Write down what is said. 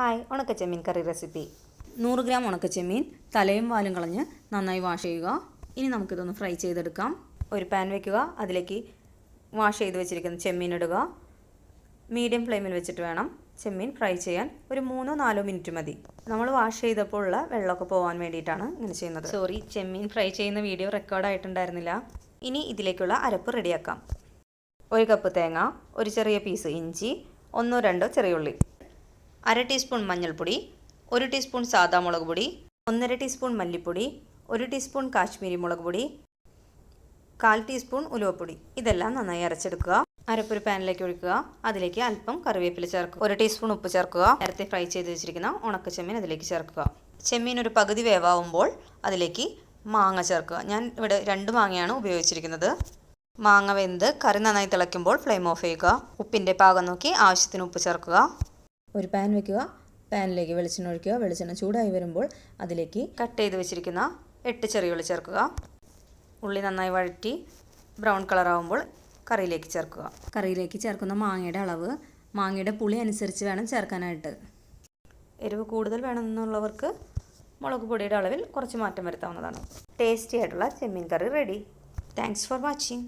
Hi ഉണക്കച്ചെമ്മീൻ കറി recipe. നൂറ് gram ഉണക്കച്ചെമ്മീൻ തലയും വാലും കളഞ്ഞ് നന്നായി വാഷ് ചെയ്യുക. ഇനി നമുക്കിതൊന്ന് ഫ്രൈ ചെയ്തെടുക്കാം. ഒരു പാൻ വെക്കുക അതിലേക്ക് വാഷ് ചെയ്ത് വെച്ചിരിക്കുന്ന ചെമ്മീൻ ഇടുക. മീഡിയം ഫ്ലെയിമിൽ വെച്ചിട്ട് വേണം ചെമ്മീൻ ഫ്രൈ ചെയ്യാൻ. ഒരു മൂന്നോ നാലോ മിനിറ്റ് മതി. നമ്മൾ വാഷ് ചെയ്തപ്പോൾ ഉള്ള വെള്ളമൊക്കെ പോകാൻ വേണ്ടിയിട്ടാണ് ഇങ്ങനെ ചെയ്യുന്നത്. സോറി ചെമ്മീൻ ഫ്രൈ ചെയ്യുന്ന വീഡിയോ റെക്കോർഡായിട്ടുണ്ടായിരുന്നില്ല ഇനി ഇതിലേക്കുള്ള അരപ്പ് റെഡിയാക്കാം. ഒരു കപ്പ് തേങ്ങ ഒരു ചെറിയ പീസ് ഇഞ്ചി ഒന്നോ രണ്ടോ ചെറിയ ഉള്ളി. അര ടീസ്പൂൺ മഞ്ഞൾപ്പൊടി ഒരു ടീസ്പൂൺ സാദാ മുളക് പൊടി ഒന്നര ടീസ്പൂൺ മല്ലിപ്പൊടി ഒരു ടീസ്പൂൺ കാശ്മീരി മുളക് പൊടി കാൽ ടീസ്പൂൺ ഉലുവപ്പൊടി. ഇതെല്ലാം നന്നായി അരച്ചെടുക്കുക. അരപ്പൊരു പാനിലേക്ക് ഒഴിക്കുക. അതിലേക്ക് അല്പം കറിവേപ്പില ചേർക്കുക. ഒരു ടീസ്പൂൺ ഉപ്പ് ചേർക്കുക. നേരത്തെ ഫ്രൈ ചെയ്ത് വെച്ചിരിക്കുന്ന ഉണക്ക ചെമ്മീൻ അതിലേക്ക് ചേർക്കുക. ചെമ്മീൻ ഒരു പകുതി വേവാകുമ്പോൾ അതിലേക്ക് മാങ്ങ ചേർക്കുക. ഞാൻ ഇവിടെ രണ്ട് മാങ്ങയാണ് ഉപയോഗിച്ചിരിക്കുന്നത്. മാങ്ങ വെന്ത് കറി നന്നായി തിളയ്ക്കുമ്പോൾ ഫ്ലെയിം ഓഫ് ചെയ്യുക. ഉപ്പിന്റെ പാകം നോക്കി ആവശ്യത്തിന് ഉപ്പ് ചേർക്കുക. ഒരു പാൻ വെക്കുക. പാനിലേക്ക് വെളിച്ചെണ്ണ ഒഴിക്കുക. വെളിച്ചെണ്ണ ചൂടായി വരുമ്പോൾ അതിലേക്ക് കട്ട് ചെയ്ത് വെച്ചിരിക്കുന്ന എട്ട് ചെറിയ ഉള്ളി ചേർക്കുക. ഉള്ളി നന്നായി വഴറ്റി ബ്രൗൺ കളറാവുമ്പോൾ കറിയിലേക്ക് ചേർക്കുക. കറിയിലേക്ക് ചേർക്കുന്ന മാങ്ങയുടെ അളവ് മാങ്ങയുടെ പുളി അനുസരിച്ച് വേണം ചേർക്കാനായിട്ട്. എരിവ് കൂടുതൽ വേണമെന്നുള്ളവർക്ക് മുളക് പൊടിയുടെ അളവിൽ കുറച്ച് മാറ്റം വരുത്താവുന്നതാണ്. ടേസ്റ്റി ആയിട്ടുള്ള ചെമ്മീൻ കറി റെഡി താങ്ക്സ് ഫോർ വാച്ചിങ്